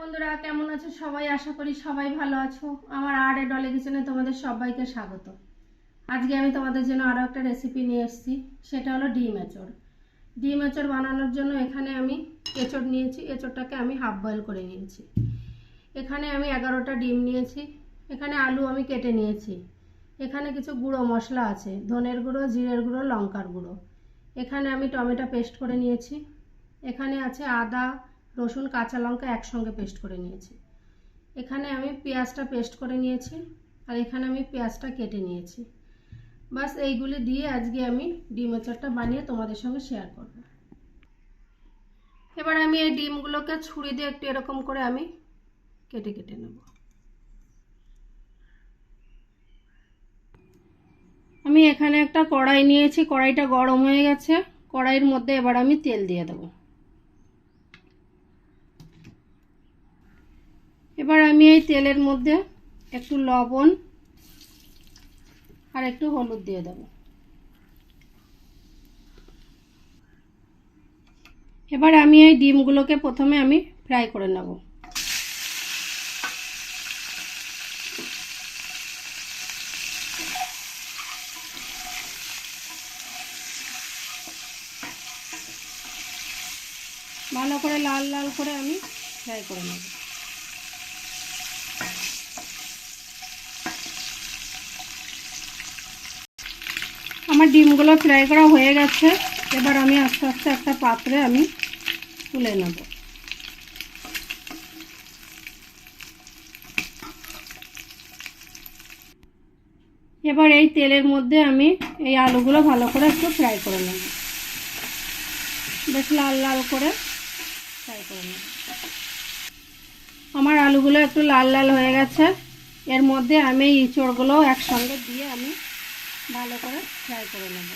বন্ধুরা, কেমন আছো সবাই? আশা করি সবাই ভালো আছো। আমার আর এ ডলে কিচেনে তোমাদের সবাইকে স্বাগত। আজকে আমি তোমাদের জন্য আরও একটা রেসিপি নিয়ে এসেছি। সেটা হলো ডিম এঁচড়। ডিম এঁচড় বানানোর জন্য এখানে আমি এঁচড় নিয়েছি। এঁচড়টাকে আমি হাফ বয়েল করে নিয়েছি। এখানে আমি এগারোটা ডিম নিয়েছি। এখানে আলু আমি কেটে নিয়েছি। এখানে কিছু গুঁড়ো মশলা আছে। ধনের গুঁড়ো, জিরের গুঁড়ো, লঙ্কার গুঁড়ো। এখানে আমি টমেটো পেস্ট করে নিয়েছি। এখানে আছে আদা রসুন, কাঁচা লঙ্কা একসঙ্গে পেস্ট করে নিয়েছি। এখানে আমি পেঁয়াজটা পেস্ট করে নিয়েছি আর এখানে আমি পেঁয়াজটা কেটে নিয়েছি। বাস এইগুলি দিয়ে আজকে আমি ডিম আচারটা বানিয়ে তোমাদের সঙ্গে শেয়ার করব। এবার আমি এই ডিমগুলোকে ছুরি দিয়ে একটু এরকম করে আমি কেটে কেটে নেব। আমি এখানে একটা কড়াই নিয়েছি, কড়াইটা গরম হয়ে গেছে। কড়াইয়ের মধ্যে এবার আমি তেল দিয়ে দেবো। এবার আমি এই তেলের মধ্যে একটু লবণ আর একটু হলুদ দিয়ে দেবো। এবার আমি এই ডিমগুলোকে প্রথমে আমি ফ্রাই করে নেব। ভালো করে লাল লাল করে আমি ফ্রাই করে নেব। আমার ডিমগুলো ফ্রাই করা হয়ে গেছে। এবার আমি আস্তে আস্তে একটা পাত্রে আমি তুলে নেব। এবার এই তেলের মধ্যে আমি এই আলুগুলো ভালো করে একটু ফ্রাই করে নেব। বেশ লাল লাল করে ফ্রাই করে নেব। আমার আলুগুলো একটু লাল লাল হয়ে গেছে। এর মধ্যে আমি ইঁচড়গুলো একসঙ্গে দিয়ে আমি ভালো করে ফ্রাই করে নেব।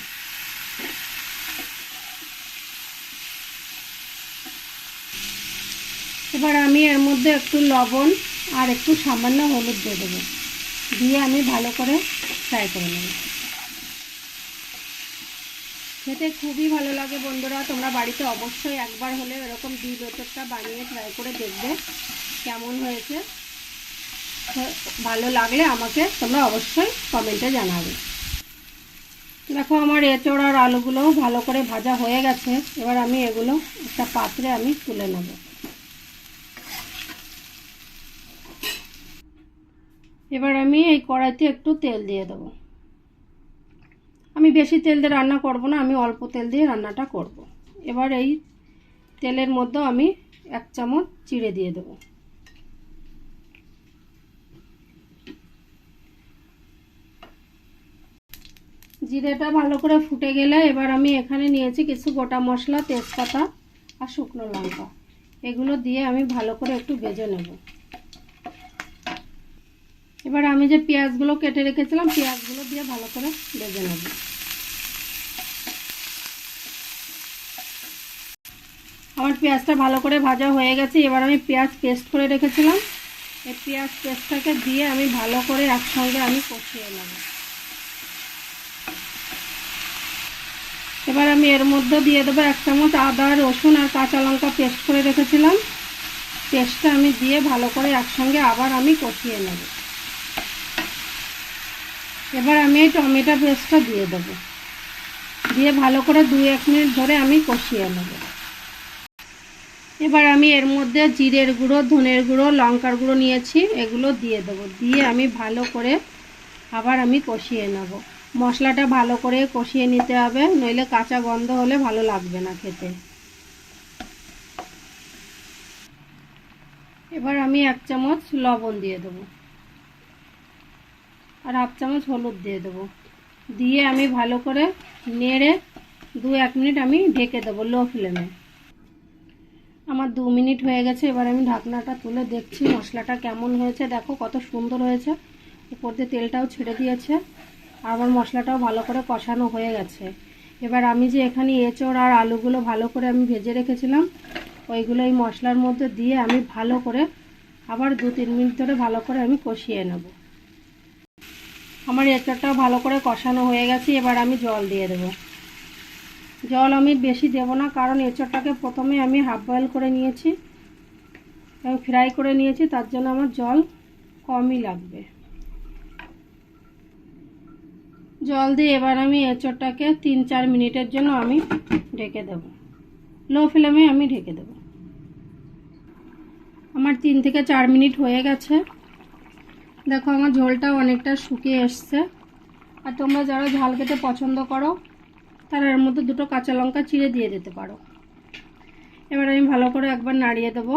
এবার আমি এর মধ্যে একটু লবণ আর একটু সামান্য হলুদ দিয়ে দেবো। দিয়ে আমি ভালো করে ফ্রাই করে নেব। খেতে খুবই ভালো লাগে বন্ধুরা, তোমরা বাড়িতে অবশ্যই একবার হলে এরকম দুই লোচকটা বানিয়ে ট্রাই করে দেখবে কেমন হয়েছে। ভালো লাগলে আমাকে তোমরা অবশ্যই কমেন্টে জানাবে। দেখো আমার এঁচড় আর আলুগুলোও ভালো করে ভাজা হয়ে গেছে। এবার আমি এগুলো একটা পাত্রে আমি তুলে নেব। এবার আমি এই কড়াইতে একটু তেল দিয়ে দেবো। আমি বেশি তেল দিয়ে রান্না করব না, আমি অল্প তেল দিয়ে রান্নাটা করব। এবার এই তেলের মধ্যে আমি এক চামচ চিড়ে দিয়ে দেবো। জিরেটা ভালো করে ফুটে গেলে এবার আমি এখানে নিয়েছি কিছু গোটা মশলা, তেজপাতা আর শুকনো লঙ্কা। এগুলো দিয়ে আমি ভালো করে একটু ভেজে নেব। এবার আমি যে পেঁয়াজগুলো কেটে রেখেছিলাম, পেঁয়াজগুলো দিয়ে ভালো করে ভেজে নেব। আমার পেঁয়াজটা ভালো করে ভাজা হয়ে গেছে, এবার আমি পেঁয়াজ পেস্ট করে রেখেছিলাম। এই পেঁয়াজ পেস্টটাকে দিয়ে আমি ভালো করে একসঙ্গে আমি কষিয়ে নেব। এবার আমি এর মধ্যে দিয়ে দেবো এক চামচ আদা, রসুন আর কাঁচা লঙ্কা পেস্ট করে রেখেছিলাম। পেস্টটা আমি দিয়ে ভালো করে একসঙ্গে আবার আমি কষিয়ে নেব। এবার আমি এই টমেটো পেস্টটা দিয়ে দেবো। দিয়ে ভালো করে দুই এক মিনিট ধরে আমি কষিয়ে নেব। এবার আমি এর মধ্যে জিরের গুঁড়ো, ধনের গুঁড়ো, লঙ্কার গুঁড়ো নিয়েছি, এগুলো দিয়ে দেবো। দিয়ে আমি ভালো করে আবার আমি কষিয়ে নেব। মশলাটা ভালো করে কষিয়ে নিতে হবে, নইলে কাঁচা গন্ধ হলে ভালো লাগবে না খেতে। এবার আমি এক চামচ লবণ দিয়ে দেবো। আর হাফ চামচ হলুদ দিয়ে দেবো। দিয়ে আমি ভালো করে নেড়ে দু এক মিনিট আমি ঢেকে দেবো লো ফ্লেমে। আমার দু মিনিট হয়ে গেছে, এবার আমি ঢাকনাটা তুলে দেখছি মশলাটা কেমন হয়েছে। দেখো কত সুন্দর হয়েছে। উপর দিয়ে তেলটাও ছেড়ে দিয়েছে। আমার মশলাটাও ভালো করে কষানো হয়ে গেছে। এবার আমি যে এখানে এঁচড় আর আলুগুলো ভালো করে আমি ভেজে রেখেছিলাম, ওইগুলো এই মশলার মধ্যে দিয়ে আমি ভালো করে আবার দু তিন মিনিট ধরে ভালো করে আমি কষিয়ে নেব। আমার এঁচড়টাও ভালো করে কষানো হয়ে গেছে, এবার আমি জল দিয়ে দেবো। জল আমি বেশি দেব না, কারণ এঁচড়টাকে প্রথমে আমি হাফ বয়েল করে নিয়েছি। এবং ফ্রাই করে নিয়েছি, তার জন্য আমার জল কমই লাগবে। জল দিয়ে এবার আমি এঁচড়টাকে তিন চার মিনিটের জন্য আমি ঢেকে দেব। লো ফ্লেমে আমি ঢেকে দেব। আমার তিন থেকে চার মিনিট হয়ে গেছে। দেখো আমার ঝোলটা অনেকটা শুকিয়ে এসছে। আর তোমরা যারা ঝাল খেতে পছন্দ করো, তারা এর মধ্যে দুটো কাঁচা লঙ্কা চিড়ে দিয়ে দিতে পারো। এবার আমি ভালো করে একবার নাড়িয়ে দেবো।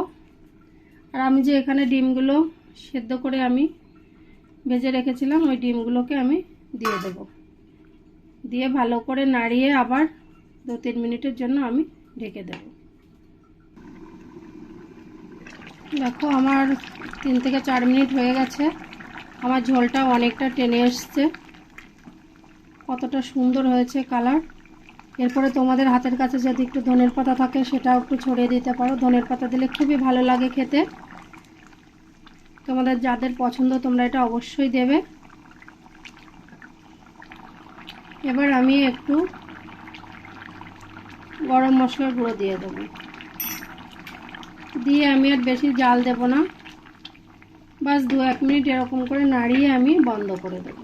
আর আমি যে এখানে ডিমগুলো সেদ্ধ করে আমি ভেজে রেখেছিলাম, ওই ডিমগুলোকে আমি দিয়ে দেবো। দিয়ে ভালো করে নাড়িয়ে আবার দু তিন মিনিটের জন্য আমি ঢেকে দেব। দেখো আমার তিন থেকে চার মিনিট হয়ে গেছে। আমার ঝোলটা অনেকটা টেনে এসছে। কতটা সুন্দর হয়েছে কালার। এরপরে তোমাদের হাতের কাছে যদি একটু ধনের পাতা থাকে সেটাও একটু ছড়িয়ে দিতে পারো। ধনের পাতা দিলে খুবই ভালো লাগে খেতে। তোমাদের যাদের পছন্দ তোমরা এটা অবশ্যই দেবে। এবার আমি একটু গরম মশলার গুঁড়ো দিয়ে দেবো। দিয়ে আমি আর বেশি জাল দেব না। বাস দু এক মিনিট এরকম করে নাড়িয়ে আমি বন্ধ করে দেবো।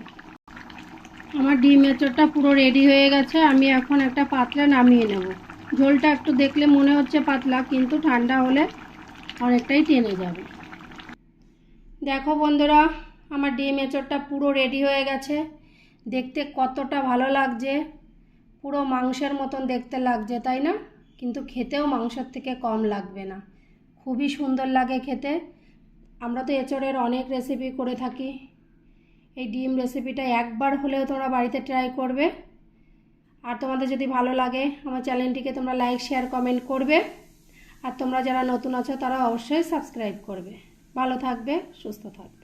আমার ডিম এঁচড়টা পুরো রেডি হয়ে গেছে। আমি এখন একটা পাতলা নামিয়ে নেব। ঝোলটা একটু দেখলে মনে হচ্ছে পাতলা, কিন্তু ঠান্ডা হলে অনেকটাই টেনে যাবে। দেখো বন্ধুরা, আমার ডিম এঁচড়টা পুরো রেডি হয়ে গেছে। দেখতে কতটা ভালো লাগছে। পুরো মাংসের মতন দেখতে লাগছে, তাই না? কিন্তু খেতেও মাংসের থেকে কম লাগবে না। খুবই সুন্দর লাগে খেতে। আমরা তো এঁচড়ের অনেক রেসিপি করে থাকি। এই ডিম রেসিপিটা একবার হলেও তোমরা বাড়িতে ট্রাই করবে। আর তোমাদের যদি ভালো লাগে, আমার চ্যানেলটিকে তোমরা লাইক শেয়ার কমেন্ট করবে। আর তোমরা যারা নতুন আছো তারা অবশ্যই সাবস্ক্রাইব করবে। ভালো থাকবে, সুস্থ থাকবে।